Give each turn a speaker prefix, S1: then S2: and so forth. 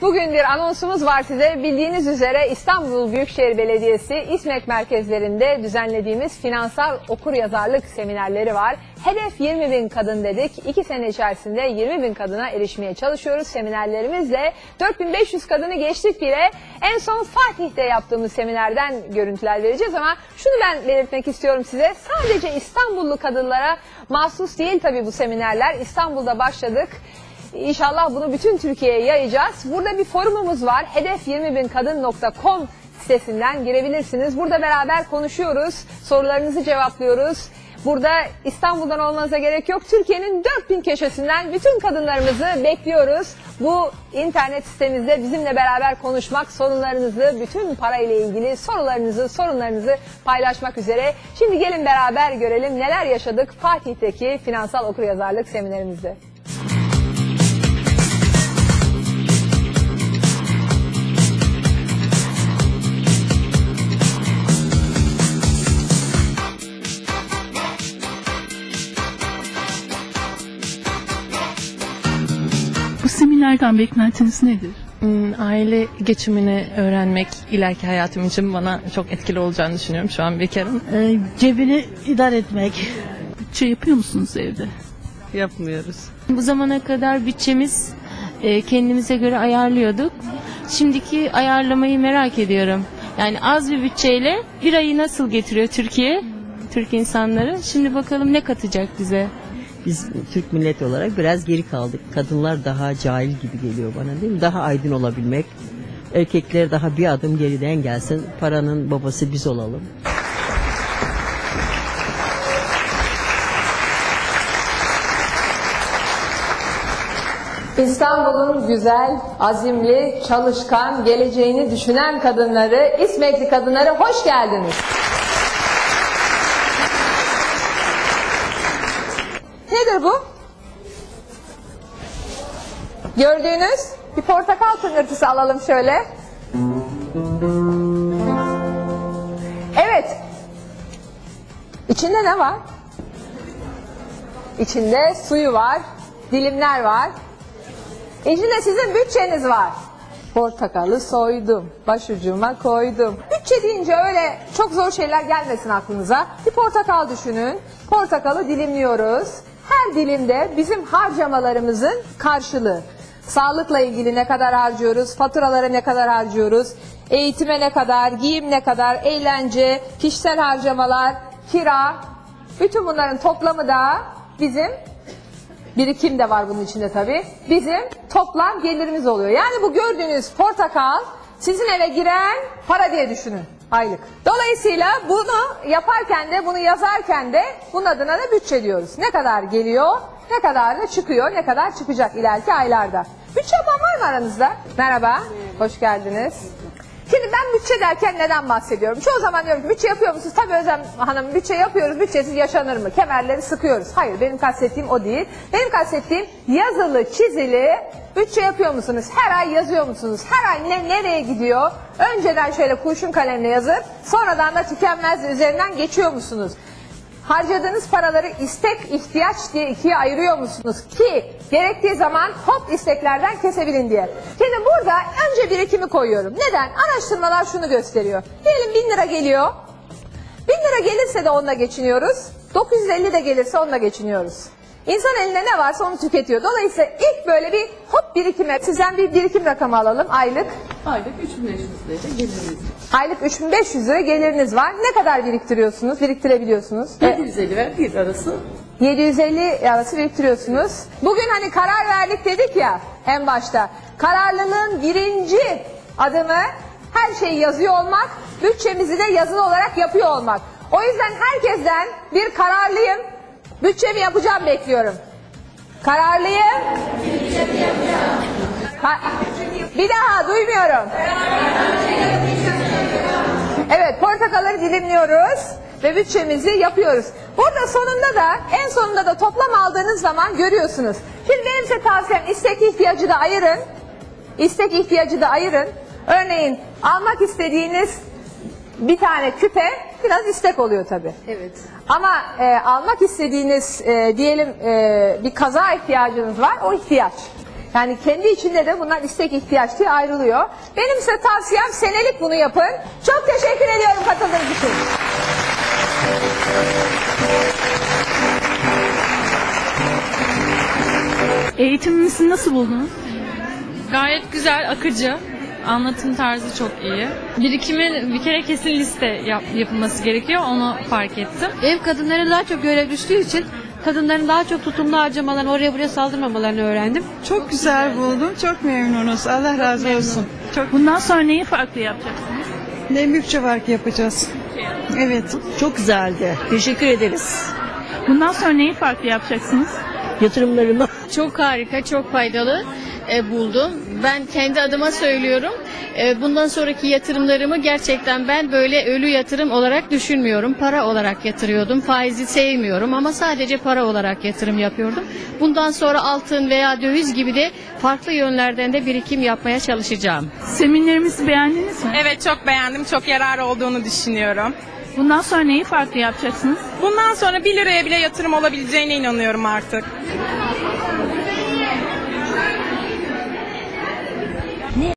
S1: bugün bir anonsumuz var size. Bildiğiniz üzere İstanbul Büyükşehir Belediyesi İSMEK merkezlerinde düzenlediğimiz finansal okur yazarlık seminerleri var. Hedef 20 bin kadın dedik. İki sene içerisinde 20 bin kadına erişmeye çalışıyoruz seminerlerimizle. 4500 kadını geçtik bile. En son Fatih'te yaptığımız seminerden görüntüler vereceğiz ama şunu ben belirtmek istiyorum size. Sadece İstanbullu kadınlara mahsus değil tabii bu seminerler. İstanbul'da başladık. İnşallah bunu bütün Türkiye'ye yayacağız. Burada bir forumumuz var. hedef20binkadın.com sitesinden girebilirsiniz. Burada beraber konuşuyoruz, sorularınızı cevaplıyoruz. Burada İstanbul'dan olmanıza gerek yok. Türkiye'nin 4000 köşesinden bütün kadınlarımızı bekliyoruz. Bu internet sitemizde bizimle beraber konuşmak, sorunlarınızı, bütün parayla ilgili sorularınızı, sorunlarınızı paylaşmak üzere. Şimdi gelin beraber görelim neler yaşadık Fatih'teki finansal okuryazarlık seminerimizde.
S2: Bu seminerden beklentiniz nedir?
S3: Hmm, Aile geçimini öğrenmek ileriki hayatım için bana çok etkili olacağını düşünüyorum. Şu an bekarım.
S4: Ee, cebini idare etmek.
S2: Bütçe yapıyor musunuz evde?
S3: Yapmıyoruz.
S5: Bu zamana kadar bütçemiz e, kendimize göre ayarlıyorduk. Şimdiki ayarlamayı merak ediyorum. Yani az bir bütçeyle bir ayı nasıl getiriyor Türkiye? Türk insanları. Şimdi bakalım ne katacak bize?
S6: Biz Türk milleti olarak biraz geri kaldık. Kadınlar daha cahil gibi geliyor bana değil mi? Daha aydın olabilmek. Erkekler daha bir adım geriden gelsin. Paranın babası biz olalım.
S1: İstanbul'un güzel, azimli, çalışkan, geleceğini düşünen kadınları, İsmekli kadınları hoş geldiniz. Nedir bu? Gördüğünüz bir portakal tıngırtısı alalım şöyle. Evet. İçinde ne var? İçinde suyu var, dilimler var. İçinde sizin bütçeniz var. Portakalı soydum, başucuma koydum. Bütçe deyince öyle çok zor şeyler gelmesin aklınıza. Bir portakal düşünün. Portakalı dilimliyoruz. Her dilimde bizim harcamalarımızın karşılığı. Sağlıkla ilgili ne kadar harcıyoruz, faturalara ne kadar harcıyoruz, eğitime ne kadar, giyim ne kadar, eğlence, kişisel harcamalar, kira. Bütün bunların toplamı da bizim Birikim de var bunun içinde tabii. Bizim toplam gelirimiz oluyor. Yani bu gördüğünüz portakal sizin eve giren para diye düşünün aylık. Dolayısıyla bunu yaparken de bunu yazarken de bunun adına da bütçe diyoruz. Ne kadar geliyor, ne kadar da çıkıyor, ne kadar çıkacak ileriki aylarda. Bütçe yapan var mı aranızda? Merhaba, hoş geldiniz. Bütçe derken neden bahsediyorum? Çoğu zaman diyorum ki bütçe yapıyor musunuz? Tabii Özlem Hanım bütçe yapıyoruz, bütçesiz yaşanır mı? Kemerleri sıkıyoruz. Hayır benim kastettiğim o değil. Benim kastettiğim yazılı, çizili bütçe yapıyor musunuz? Her ay yazıyor musunuz? Her ay ne, nereye gidiyor? Önceden şöyle kurşun kalemle yazıp sonradan da tükenmez üzerinden geçiyor musunuz? Harcadığınız paraları istek, ihtiyaç diye ikiye ayırıyor musunuz? Ki gerektiği zaman hop isteklerden kesebilin diye. Şimdi burada önce birikimi koyuyorum. Neden? Araştırmalar şunu gösteriyor. Diyelim 1000 lira geliyor. 1000 lira gelirse de onunla geçiniyoruz. 950 de gelirse onunla geçiniyoruz. İnsan eline ne varsa onu tüketiyor. Dolayısıyla ilk böyle bir hop birikime, sizden bir birikim rakamı alalım aylık.
S2: Aylık 3500 lira geliriniz.
S1: Aylık 3500 lira geliriniz var. Ne kadar biriktiriyorsunuz, biriktirebiliyorsunuz? E,
S2: 750 ve 1 arası
S1: 750 arası biriktiriyorsunuz. Bugün hani karar verdik dedik ya en başta. Kararlılığın birinci adımı her şeyi yazıyor olmak, bütçemizi de yazılı olarak yapıyor olmak. O yüzden herkesten bir kararlıyım, bütçemi yapacağım bekliyorum. Kararlıyım. Ha- bir daha duymuyorum. Evet portakalları dilimliyoruz ve bütçemizi yapıyoruz. Burada sonunda da en sonunda da toplam aldığınız zaman görüyorsunuz. Şimdi benim size tavsiyem istek ihtiyacı da ayırın. İstek ihtiyacı da ayırın. Örneğin almak istediğiniz bir tane küpe biraz istek oluyor tabii.
S2: Evet.
S1: Ama e, almak istediğiniz e, diyelim e, bir kaza ihtiyacınız var o ihtiyaç. Yani kendi içinde de bunlar istek ihtiyaç diye ayrılıyor. Benim size tavsiyem senelik bunu yapın. Çok teşekkür ediyorum katıldığınız için.
S2: Eğitimimizi nasıl buldunuz?
S7: Gayet güzel, akıcı. Anlatım tarzı çok iyi. Birikimin bir kere kesin liste yap- yapılması gerekiyor. Onu fark ettim.
S8: Ev kadınları daha çok görev düştüğü için kadınların daha çok tutumlu harcamalarını oraya buraya saldırmamalarını öğrendim.
S9: Çok güzel buldum. Çok memnunuz. Allah razı olsun. Çok
S2: Bundan sonra neyi farklı yapacaksınız?
S9: ne büyükçe fark yapacağız. Evet.
S6: Çok güzeldi. Teşekkür ederiz.
S2: Bundan sonra neyi farklı yapacaksınız?
S6: Yatırımlarımı
S10: Çok harika, çok faydalı e, buldum. Ben kendi adıma söylüyorum. E, bundan sonraki yatırımlarımı gerçekten ben böyle ölü yatırım olarak düşünmüyorum. Para olarak yatırıyordum. Faizi sevmiyorum ama sadece para olarak yatırım yapıyordum. Bundan sonra altın veya döviz gibi de farklı yönlerden de birikim yapmaya çalışacağım.
S2: Seminerimizi beğendiniz mi?
S11: Evet çok beğendim. Çok yararı olduğunu düşünüyorum.
S2: Bundan sonra neyi farklı yapacaksınız?
S11: Bundan sonra 1 liraya bile yatırım olabileceğine inanıyorum artık. ね。